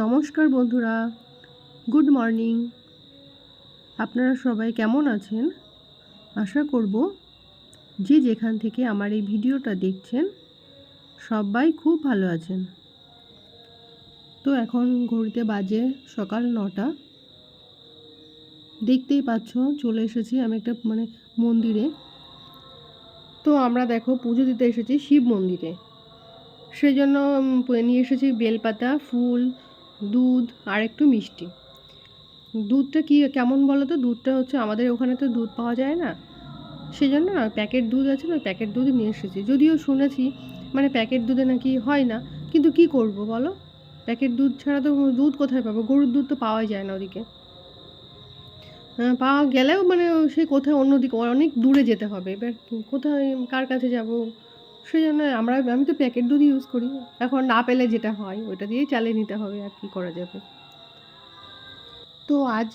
নমস্কার বন্ধুরা, good morning. আপনারা সবাই কেমন আছেন? আশা করব যে যেখান থেকে আমার এই ভিডিওটা দেখছেন, সবাই খুব ভালো আছেন। তো এখন ঘড়িতে বাজে সকাল নটা। দেখতেই পাচ্ছ, চলে এসেছি আমি একটা মানে মন্দিরে। তো আমরা দেখো, পুজো দিতে এসেছি শিব মন্দিরে। সেই জন্য নিয়ে এসেছি বেলপাতা, ফুল দুধ আর একটু মিষ্টি। দুধটা কি কেমন বলো তো? দুধটা হচ্ছে আমাদের ওখানে তো দুধ পাওয়া যায় না। সেই জন্য প্যাকেট দুধ আছে না প্যাকেট দুধ নিয়ে এসেছি। যদিও শুনেছি মানে প্যাকেট দুধে নাকি হয় না কিন্তু কি করব বলো? প্যাকেট দুধ ছাড়া তো দুধ কোথায় পাবো? গরুর দুধ তো পাওয়াই যায় না ওদিকে। হ্যাঁ, পাওয়া গেলেও মানে সেই কোথায় অন্যদিকে অনেক দূরে যেতে হবে। এবার কোথায় কার কাছে যাব? সেই জন্য আমরা, আমি তো প্যাকেট দুধ ইউজ করি। এখন না পেলে যেটা হয় ওটা দিয়েই চালিয়ে নিতে হবে আর কি করা যাবে। তো আজ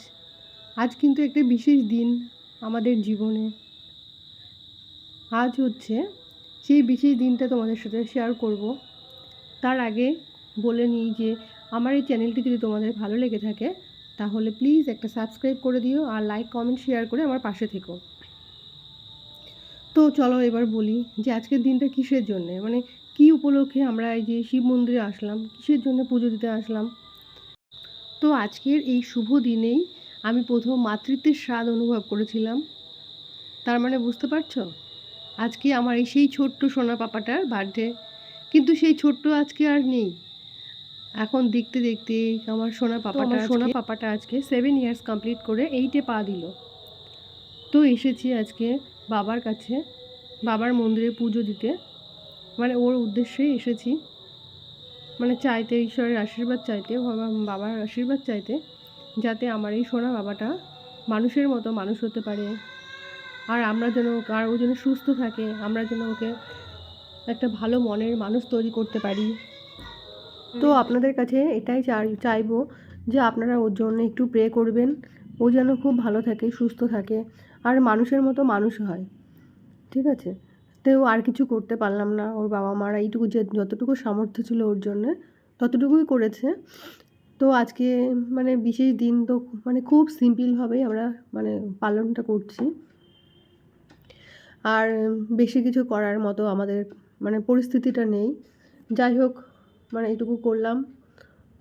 আজ কিন্তু একটা বিশেষ দিন আমাদের জীবনে। আজ হচ্ছে সেই বিশেষ দিনটা তোমাদের সাথে শেয়ার করব। তার আগে বলে নিই যে, আমার এই চ্যানেলটি যদি তোমাদের ভালো লেগে থাকে, তাহলে প্লিজ একটা সাবস্ক্রাইব করে দিও আর লাইক কমেন্ট শেয়ার করে আমার পাশে থেকো। তো চলো এবার বলি যে আজকের দিনটা কিসের জন্যে? মানে কি উপলক্ষে আমরা এই যে শিব মন্দিরে আসলাম কিসের জন্য পুজো দিতে আসলাম? তো আজকের এই শুভ দিনেই আমি প্রথম মাতৃত্বের স্বাদ অনুভব করেছিলাম। তার মানে বুঝতে পারছ? আজকে আমার এই সেই ছোট্ট সোনা পাপাটার বার্থডে কিন্তু সেই ছোট্ট আজকে আর নেই। এখন দেখতে দেখতে আমার সোনা পাপাটা সোনা পাপাটা আজকে সেভেন ইয়ার্স কমপ্লিট করে এইটে পা দিল। তো এসেছি আজকে বাবার কাছে বাবার মন্দিরে পুজো দিতে। মানে ওর উদ্দেশ্যেই এসেছি। মানে চাইতে ঈশ্বরের আশীর্বাদ চাইতে বাবার আশীর্বাদ চাইতে যাতে আমার এই সোনা বাবাটা মানুষের মতো মানুষ হতে পারে। আর আমরা যেন আর ও যেন সুস্থ থাকে আমরা যেন ওকে একটা ভালো মনের মানুষ তৈরি করতে পারি। তো আপনাদের কাছে এটাই চাই চাইব যে আপনারা ওর জন্য একটু প্রে করবেন। ও যেন খুব ভালো থাকে সুস্থ থাকে। আর মানুষের মতো মানুষ হয়। ঠিক আছে? তো আর কিছু করতে পারলাম না। ওর বাবা মারা এইটুকু যে যতটুকু সামর্থ্য ছিল ওর জন্যে, ততটুকুই করেছে। তো আজকে মানে বিশেষ দিন তো মানে খুব সিম্পলভাবেই আমরা মানে পালনটা করছি। আর বেশি কিছু করার মতো আমাদের মানে পরিস্থিতিটা নেই। যাই হোক মানে এইটুকু করলাম।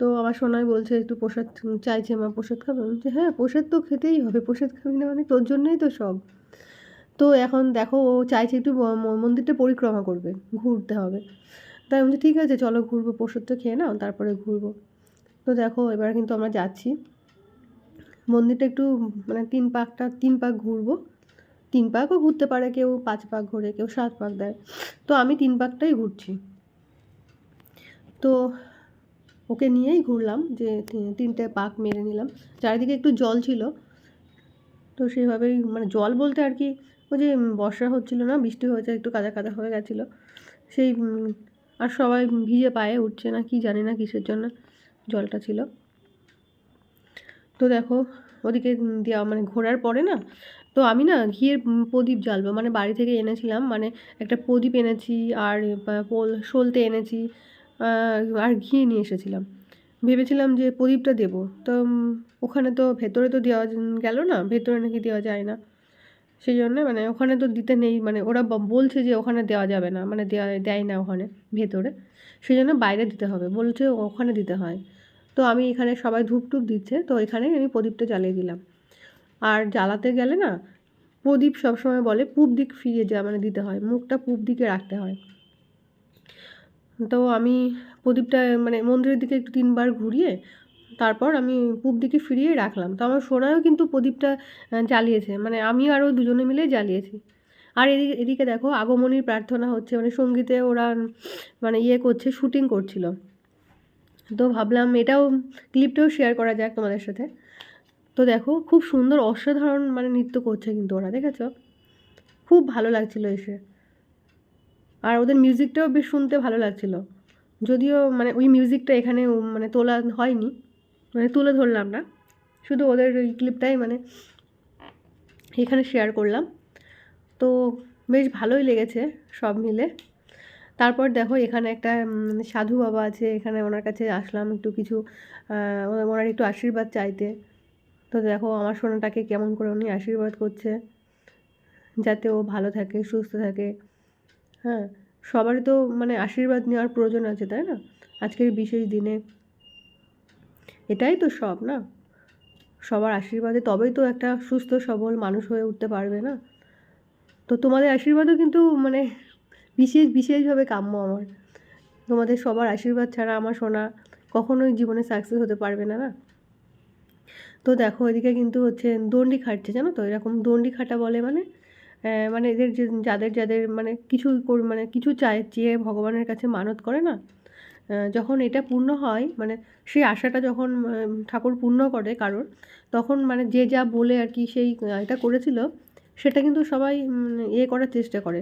তো আমার সোনাই বলছে একটু প্রসাদ চাইছে মা প্রসাদ খাবে? আমি বলছি হ্যাঁ প্রসাদ তো খেতেই হবে প্রসাদ খাবি না মানে তোর জন্যই তো সব। তো এখন দেখো ও চাইছে একটু মন্দিরটা পরিক্রমা করবে ঘুরতে হবে। তাই আমি বলছি, ঠিক আছে চলো ঘুরবো প্রসাদটা খেয়ে নাও তারপরে ঘুরবো। তো দেখো এবার কিন্তু আমরা যাচ্ছি। মন্দিরটা একটু মানে তিন পাকটা তিন পাক ঘুরবো। তিন পাকও ঘুরতে পারে কেউ পাঁচ পাক ঘোরে কেউ সাত পাক দেয়। তো আমি তিন পাকটাই ঘুরছি। তো ওকে নিয়েই ঘুরলাম যে তিনটে পাক মেরে নিলাম। চারিদিকে একটু জল ছিল। তো সেভাবেই মানে জল বলতে আর কি ওই যে বর্ষা হচ্ছিল না, বৃষ্টি হয়েছে, একটু কাদা কাদা হয়ে গেছিল। সেই আর সবাই ভিজে পায়ে উঠছে না, কি জানি না কিসের জন্য জলটা ছিল। তো দেখো, ওদিকে দেওয়া মানে ঘোরার পরে না, তো আমি না ঘিয়ের প্রদীপ জ্বালবো। মানে বাড়ি থেকে এনেছিলাম মানে একটা প্রদীপ এনেছি আর পোল- সলতে এনেছি। আর ঘি নিয়ে এসেছিলাম। ভেবেছিলাম যে প্রদীপটা দেবো। তো ওখানে তো ভেতরে তো দেওয়া গেল না, ভেতরে নাকি দেওয়া যায় না। সেই জন্য মানে ওখানে তো দিতে নেই মানে ওরা বলছে যে ওখানে দেওয়া যাবে না মানে দেওয়া দেয় না ওখানে, ভেতরে। সেই জন্য বাইরে দিতে হবে, বলছে ওখানে দিতে হয়। তো আমি এখানে সবাই ধূপ টুপ দিচ্ছে, তো এখানেই আমি প্রদীপটা জ্বালিয়ে দিলাম। আর জ্বালাতে গেলে না, প্রদীপ সবসময় বলে, পূব দিক ফিরিয়ে যা মানে দিতে হয়, মুখটা পূব দিকে রাখতে হয়। তো আমি প্রদীপটা মানে মন্দিরের দিকে একটু তিনবার ঘুরিয়ে তারপর আমি পূব দিকে ফিরিয়ে রাখলাম। তো আমার সোনাও কিন্তু প্রদীপটা জ্বালিয়েছে। মানে আমি আরও দুজনে মিলে জ্বালিয়েছি। আর এদিকে এদিকে দেখো আগমনীর প্রার্থনা হচ্ছে মানে সঙ্গীতে ওরা মানে ইয়ে করছে, শুটিং করছিল। তো ভাবলাম এটাও, ক্লিপটাও শেয়ার করা যাক তোমাদের সাথে। তো দেখো খুব সুন্দর অসাধারণ মানে নৃত্য করছে কিন্তু ওরা, দেখেছ? খুব ভালো লাগছিল এসে। আর ওদের মিউজিকটাও বেশ শুনতে ভালো লাগছিল। যদিও মানে ওই মিউজিকটা এখানে মানে তোলা হয়নি মানে তুলে ধরলাম না। শুধু ওদের ওই ক্লিপটাই মানে এখানে শেয়ার করলাম। তো বেশ ভালোই লেগেছে সব মিলে। তারপর দেখো এখানে একটা সাধু বাবা আছে, এখানে ওনার কাছে আসলাম একটু কিছু ওনার ওনার একটু আশীর্বাদ চাইতে। তো দেখো আমার সোনাটাকে কেমন করে উনি আশীর্বাদ করছে, যাতে ও ভালো থাকে, সুস্থ থাকে। হ্যাঁ সবারই তো মানে আশীর্বাদ নেওয়ার প্রয়োজন আছে, তাই না? আজকের বিশেষ দিনে। এটাই তো সব, না? সবার আশীর্বাদে তবেই তো একটা সুস্থ, সবল মানুষ হয়ে উঠতে পারবে, না? তো তোমাদের আশীর্বাদও কিন্তু মানে বিশেষ, বিশেষভাবে কাম্য আমার। তোমাদের সবার আশীর্বাদ ছাড়া আমার সোনা কখনোই জীবনে সাকসেস হতে পারবে না না? তো দেখো, এদিকে কিন্তু হচ্ছে দণ্ডি খাটছে, জানো তো? এরকম দণ্ডি খাটা বলে মানে মানে এদের যে, যাদের যাদের মানে কিছু মানে কিছু চায় চেয়ে ভগবানের কাছে মানত করে না যখন এটা পূর্ণ হয় মানে সেই আশাটা যখন ঠাকুর পূর্ণ করে কারোর, তখন মানে যে যা বলে আর কি সেই এটা করেছিল, সেটা কিন্তু সবাই ইয়ে করার চেষ্টা করে।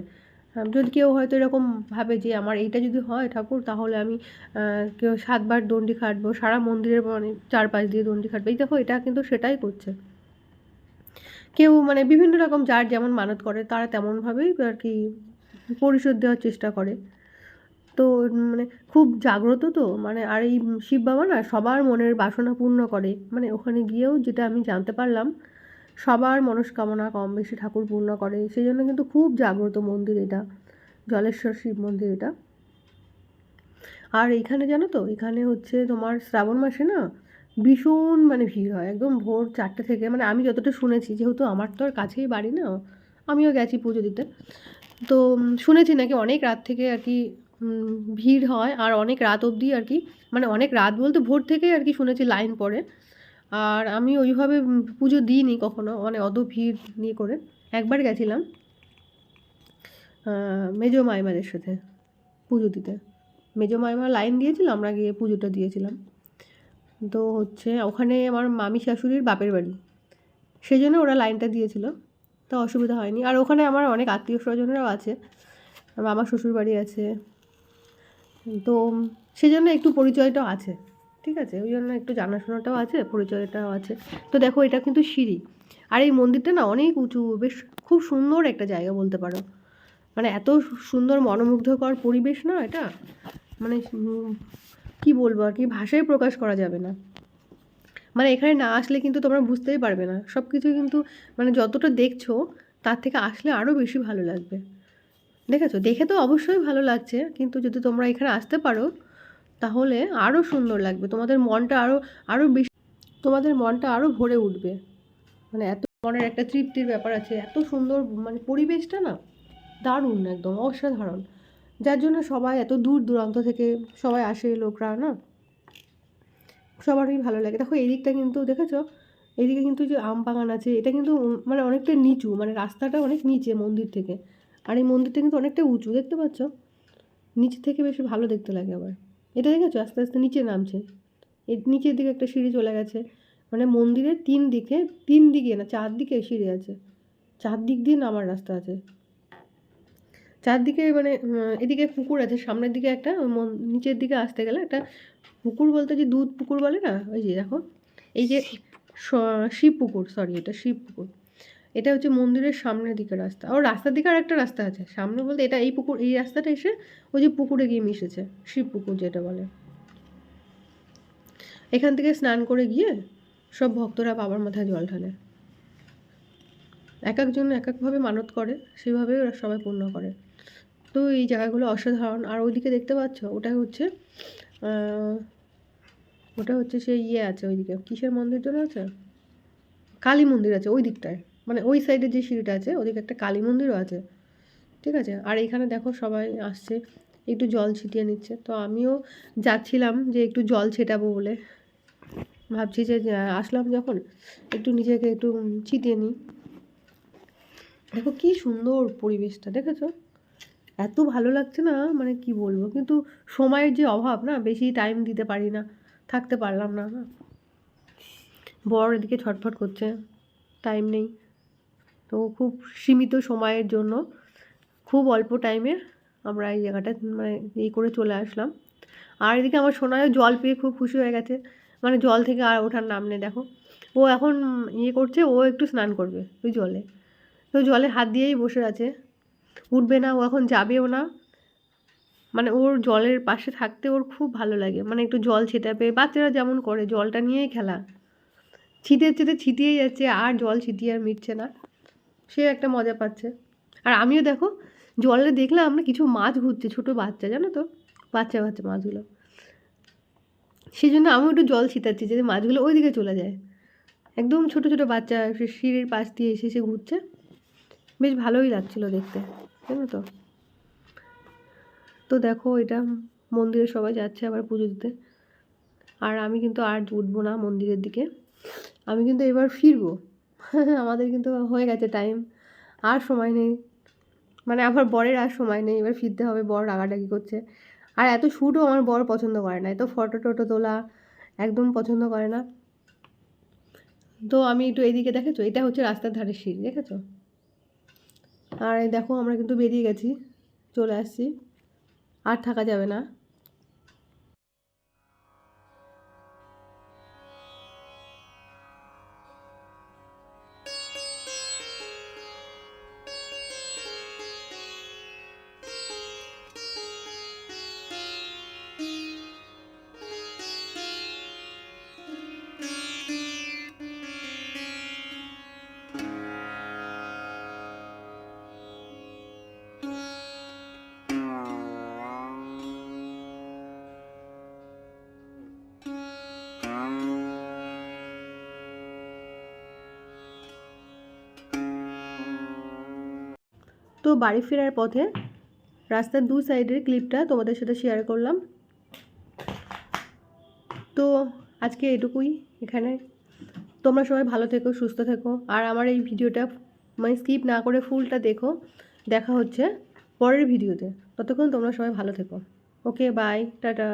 যদি কেউ হয়তো এরকম ভাবে যে আমার এইটা যদি হয় ঠাকুর, তাহলে আমি কেউ সাতবার দণ্ডি খাটবো, সারা মন্দিরের মানে চারপাশ দিয়ে দণ্ডি খাটবো, এই দেখো এটা কিন্তু সেটাই করছে। কেউ মানে বিভিন্ন রকম যার যেমন মানত করে, তারা তেমনভাবেই আর কি পরিশোধ দেওয়ার চেষ্টা করে। তো মানে খুব জাগ্রত তো মানে আর এই শিব বাবা না সবার মনের বাসনা পূর্ণ করে। মানে ওখানে গিয়েও যেটা আমি জানতে পারলাম, সবার মনস্কামনা কম বেশি ঠাকুর পূর্ণ করে। সেই জন্য কিন্তু খুব জাগ্রত মন্দির এটা, জলেশ্বর শিব মন্দির এটা। আর এখানে জানো তো, এখানে হচ্ছে তোমার শ্রাবণ মাসে না ভীষণ মানে ভিড় হয়, একদম ভোর চারটে থেকে। মানে আমি যতটা শুনেছি, যেহেতু আমার তো আর কাছেই বাড়ি না, আমিও গেছি পুজো দিতে। তো শুনেছি নাকি অনেক রাত থেকে আর কি ভিড় হয়, আর অনেক রাত অবধি আর কি মানে অনেক রাত বলতে ভোর থেকেই আর কি শুনেছি লাইন পড়ে। আর আমি ওইভাবে পুজো দিইনি কখনো মানে অত ভিড় নিয়ে করে। একবার গেছিলাম মেজো মাইমাদের সাথে পুজো দিতে। মেজো মাইমা লাইন দিয়েছিল, আমরা গিয়ে পুজোটা দিয়েছিলাম। তো হচ্ছে ওখানে আমার মামি শাশুড়ির বাপের বাড়ি। সেই জন্য ওরা লাইনটা দিয়েছিল। তো অসুবিধা হয়নি। আর ওখানে আমার অনেক আত্মীয় স্বজনেরাও আছে। আমার শ্বশুর বাড়ি আছে। তো সেই জন্য একটু পরিচয়টাও আছে। ঠিক আছে? ওই জন্য একটু জানাশোনাটাও আছে, পরিচয়টাও আছে। তো দেখো, এটা কিন্তু সিঁড়ি। আর এই মন্দিরটা না অনেক উঁচু, বেশ খুব সুন্দর একটা জায়গা বলতে পারো। মানে এত সুন্দর মনোমুগ্ধকর পরিবেশ না এটা? মানে কি বলব আর কি? ভাষায় প্রকাশ করা যাবে না। মানে এখানে না আসলে কিন্তু তোমরা বুঝতেই পারবে না। সব কিছু কিন্তু মানে যতটা দেখছ, তার থেকে আসলে আরও বেশি ভালো লাগবে। দেখেছ? দেখে তো অবশ্যই ভালো লাগছে, কিন্তু যদি তোমরা এখানে আসতে পারো, তাহলে আরও সুন্দর লাগবে। তোমাদের মনটা আরও আরও বেশি, তোমাদের মনটা আরও ভরে উঠবে। মানে এত মনের একটা তৃপ্তির ব্যাপার আছে। এত সুন্দর মানে পরিবেশটা না দারুণ একদম, অসাধারণ। যার জন্য সবাই এত দূর দূরান্ত থেকে সবাই আসে লোকরা, না? সবারই ভালো লাগে। দেখো এই দিকটা কিন্তু দেখেছ? এইদিকে কিন্তু যে আম বাগান আছে, এটা কিন্তু মানে অনেকটা নিচু মানে রাস্তাটা অনেক নিচে মন্দির থেকে। আর এই মন্দিরটা কিন্তু অনেকটা উঁচু, দেখতে পাচ্ছ? নিচে থেকে বেশ ভালো দেখতে লাগে আবার। এটা দেখেছ? আস্তে আস্তে নিচে নামছে। এর নিচের দিকে একটা সিঁড়ি চলে গেছে। মানে মন্দিরের তিন দিকে তিন দিকে না, চারদিকে সিঁড়ি আছে। চারদিক দিয়ে নামার রাস্তা আছে। চারদিকে মানে এদিকে পুকুর আছে সামনের দিকে একটা নিচের দিকে আসতে গেলে একটা পুকুর বলতে যে দুধ পুকুর বলে না? ওই যে দেখো এই যে শিব পুকুর। সরি এটা শিব পুকুর। এটা হচ্ছে মন্দিরের সামনের দিকে রাস্তা। আর রাস্তার দিকে আর একটা রাস্তা আছে। সামনে বলতে এটা এই পুকুর এই রাস্তাটা এসে ওই যে পুকুরে গিয়ে মিশেছে শিব পুকুর যেটা বলে। এখান থেকে স্নান করে গিয়ে সব ভক্তরা বাবার মাথায় জল ঢালে। এক একজন এক একভাবে মানত করে সেভাবে ওরা সবাই পূর্ণ করে। তো এই জায়গাগুলো অসাধারণ। আর ওইদিকে দেখতে পাচ্ছ, ওটা হচ্ছে ওটা হচ্ছে সেই ইয়ে আছে ওইদিকে। কিসের মন্দির যেন আছে? কালী মন্দির আছে ওই দিকটায়। মানে ওই সাইডে যে সিঁড়িটা আছে, ওদিকে একটা কালী মন্দিরও আছে। ঠিক আছে? আর এখানে দেখো সবাই আসছে, একটু জল ছিটিয়ে নিচ্ছে। তো আমিও যাচ্ছিলাম যে একটু জল ছেটাবো বলে। ভাবছি যে আসলাম যখন, একটু নিজেকে একটু ছিটিয়ে নিই। দেখো কি সুন্দর পরিবেশটা, দেখেছ? এত ভালো লাগছে না মানে কি বলব? কিন্তু সময়ের যে অভাব না, বেশি টাইম দিতে পারি না, থাকতে পারলাম না। না বর এদিকে ছটফট করছে টাইম নেই। তো খুব সীমিত সময়ের জন্য, খুব অল্প টাইমে আমরা এই জায়গাটা মানে এই করে চলে আসলাম। আর এদিকে আমার সোনায় জল পেয়ে খুব খুশি হয়ে গেছে মানে জল থেকে আর ওঠার নাম নেই, দেখো। ও এখন ইয়ে করছে, ও একটু স্নান করবে ওই জলে। তো জলে হাত দিয়েই বসে আছে। উঠবে না, ও এখন যাবেও না। মানে ওর জলের পাশে থাকতে ওর খুব ভালো লাগে। মানে একটু জল ছিটাবে বাচ্চারা যেমন করে, জলটা নিয়েই খেলা। ছিটে ছিটে ছিটিয়েই যাচ্ছে, আর জল ছিটিয়ে আর মিটছে না। সে একটা মজা পাচ্ছে। আর আমিও দেখো, জলে দেখলাম না কিছু মাছ ঘুরছে, ছোটো বাচ্চা, জানো তো? বাচ্চা বাচ্চা মাছগুলো। সেই জন্য আমিও একটু জল ছিটাচ্ছি, যাতে মাছগুলো ওই দিকে চলে যায়। একদম ছোট ছোট বাচ্চা সিঁড়ির পাশ দিয়ে এসে এসে ঘুরছে। বেশ ভালোই লাগছিল দেখতে, জানো তো? তো দেখো এটা মন্দিরে সবাই যাচ্ছে আবার পুজো দিতে। আর আমি কিন্তু আর উঠবো না মন্দিরের দিকে। আমি কিন্তু এবার ফিরবো। আমাদের কিন্তু হয়ে গেছে টাইম আর সময় নেই। মানে আমার বরের আর সময় নেই, এবার ফিরতে হবে। বর রাগাটাগি করছে। আর এত শ্যুটও আমার বর পছন্দ করে না। এত ফটো টটো তোলা একদম পছন্দ করে না। তো আমি একটু এইদিকে দেখেছ? এটা হচ্ছে রাস্তার ধারে সিঁড়ি, দেখেছ? আর দেখো আমরা কিন্তু বেরিয়ে গেছি চলে আসছি। আর থাকা যাবে না। তো বাড়ি ফেরার পথে রাস্তার দু সাইডের ক্লিপটা তোমাদের সাথে শেয়ার করলাম। তো আজকে এটুকুই এখানে। তোমরা সবাই ভালো থেকো, সুস্থ থেকো। আর আমার এই ভিডিওটা মানে স্কিপ না করে ফুলটা দেখো। দেখা হচ্ছে পরের ভিডিওতে। ততক্ষণ তোমরা সবাই ভালো থেকো। Okay bye ta-ta.